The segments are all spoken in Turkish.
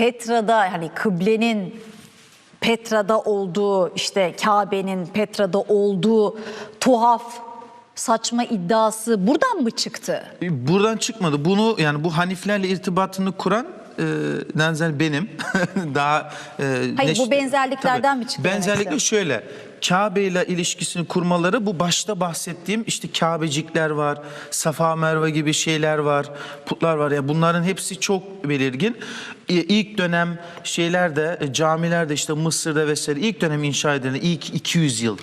Petra'da hani kıblenin Petra'da olduğu işte Kabe'nin Petra'da olduğu tuhaf saçma iddiası buradan mı çıktı? Buradan çıkmadı. Bunu yani bu Haniflerle irtibatını kuran e, Nenzel benim. Daha e, Hayır, bu benzerliklerden mi çıktı Benzerlikle istiyorum. şöyle. Kabe ile ilişkisini kurmaları bu başta bahsettiğim işte Kabecikler var, Safa Merve gibi şeyler var, putlar var. Ya bunların hepsi çok belirgin. İlk dönem şeylerde, camilerde işte Mısır'da vesaire ilk dönem inşa edilen ilk 200 yıl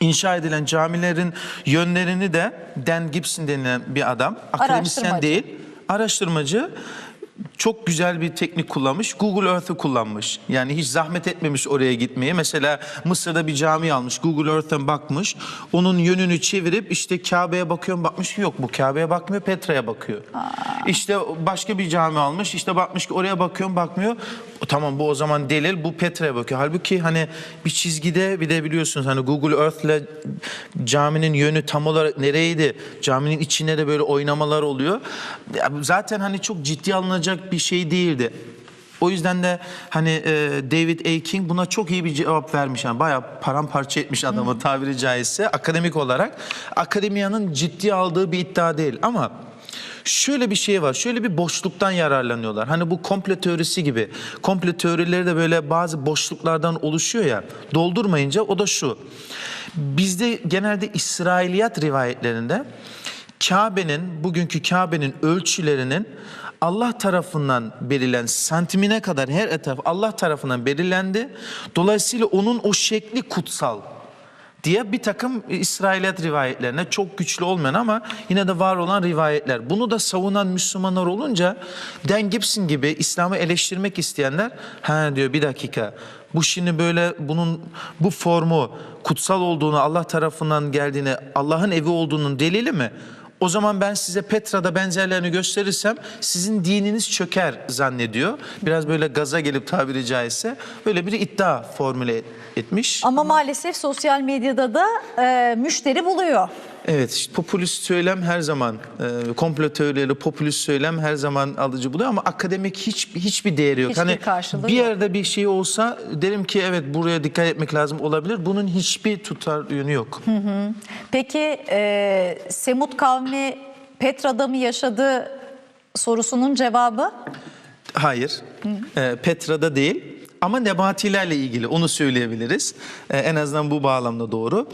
inşa edilen camilerin yönlerini de Dan Gibson denilen bir adam, akademisyen değil, araştırmacı çok güzel bir teknik kullanmış. Google Earth'ı kullanmış. Yani hiç zahmet etmemiş oraya gitmeye. Mesela Mısır'da bir cami almış. Google Earth'ten bakmış. Onun yönünü çevirip işte Kabe'ye bakıyorum bakmış ki yok bu Kabe'ye bakmıyor Petra'ya bakıyor. İşte başka bir cami almış. İşte bakmış ki oraya bakıyorum bakmıyor. Tamam bu o zaman delil bu Petra'ya bakıyor. Halbuki hani bir çizgide bir de biliyorsunuz hani Google Earth'le caminin yönü tam olarak nereydi? Caminin içinde de böyle oynamalar oluyor. Zaten hani çok ciddi alınacak bir şey değildi. O yüzden de hani e, David A. King buna çok iyi bir cevap vermiş. Yani bayağı paramparça etmiş adamı tabiri caizse akademik olarak. Akademiyanın ciddi aldığı bir iddia değil ama Şöyle bir şey var. Şöyle bir boşluktan yararlanıyorlar. Hani bu komple teorisi gibi. Komple teorileri de böyle bazı boşluklardan oluşuyor ya. Doldurmayınca o da şu. Bizde genelde İsrailiyat rivayetlerinde Kabe'nin, bugünkü Kabe'nin ölçülerinin Allah tarafından belirlen santimine kadar her etraf Allah tarafından belirlendi. Dolayısıyla onun o şekli kutsal diye bir takım İsrailiyat rivayetlerine çok güçlü olmayan ama yine de var olan rivayetler. Bunu da savunan Müslümanlar olunca Dan Gibson gibi İslam'ı eleştirmek isteyenler ha diyor bir dakika bu şimdi böyle bunun bu formu kutsal olduğunu Allah tarafından geldiğini Allah'ın evi olduğunun delili mi? O zaman ben size Petra'da benzerlerini gösterirsem sizin dininiz çöker zannediyor. Biraz böyle gaza gelip tabiri caizse böyle bir iddia formüle etmiş. Ama maalesef sosyal medyada da e, müşteri buluyor. Evet, popülist söylem her zaman, e, komplo teorileri, popülist söylem her zaman alıcı buluyor ama akademik hiç hiçbir değeri yok. Hiçbir hani karşılığı bir yok. yerde bir şey olsa derim ki evet buraya dikkat etmek lazım olabilir. Bunun hiçbir tutar yönü yok. Peki e, Semut kavmi Petra'da mı yaşadı sorusunun cevabı? Hayır, e, Petra'da değil ama nebatilerle ilgili onu söyleyebiliriz. E, en azından bu bağlamda doğru.